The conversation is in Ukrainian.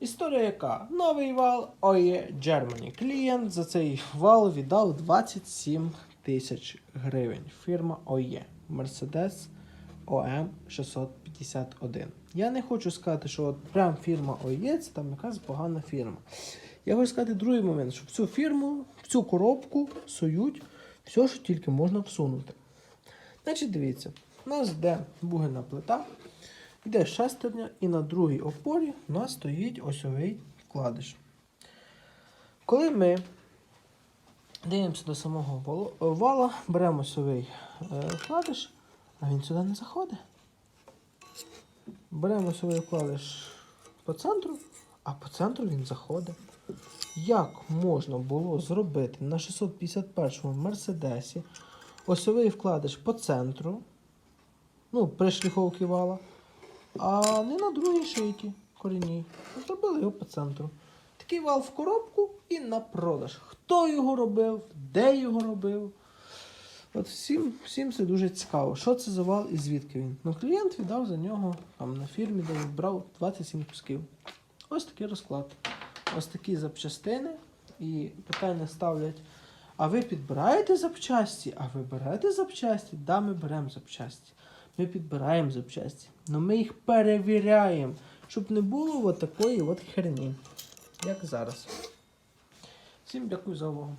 Історія яка? Новий вал OE Germany. Клієнт за цей вал віддав 27 тисяч гривень. Фірма OE. Mercedes OM 651. Я не хочу сказати, що от прям фірма OE це там якась погана фірма. Я хочу сказати другий момент, що в цю фірму, в цю коробку сують все, що тільки можна всунути. Значить, дивіться, у нас йде бугельна плита, йде шестерня, і на другій опорі у нас стоїть осьовий вкладиш. Коли ми дивимося до самого вала, беремо осьовий е, вкладиш, а він сюди не заходить. Беремо осьовий вкладиш по центру, а по центру він заходить. Як можна було зробити на 651-му Мерседесі осьовий вкладиш по центру, ну, при шліфовці вала, а не на другій шийці корінній. Зробили його по центру. Такий вал в коробку і на продаж. Хто його робив, де його робив. От всім, всім це дуже цікаво. Що це за вал і звідки він? Ну, клієнт віддав за нього там, на фірмі, де брав 27 кусків. Ось такий розклад. Ось такі запчастини. І питання ставлять: а ви підбираєте запчасті? А ви берете запчасті? Да, ми беремо запчасті. Ми підбираємо запчасті. але ми їх перевіряємо, щоб не було от такої от херні, як зараз. Всім дякую за увагу.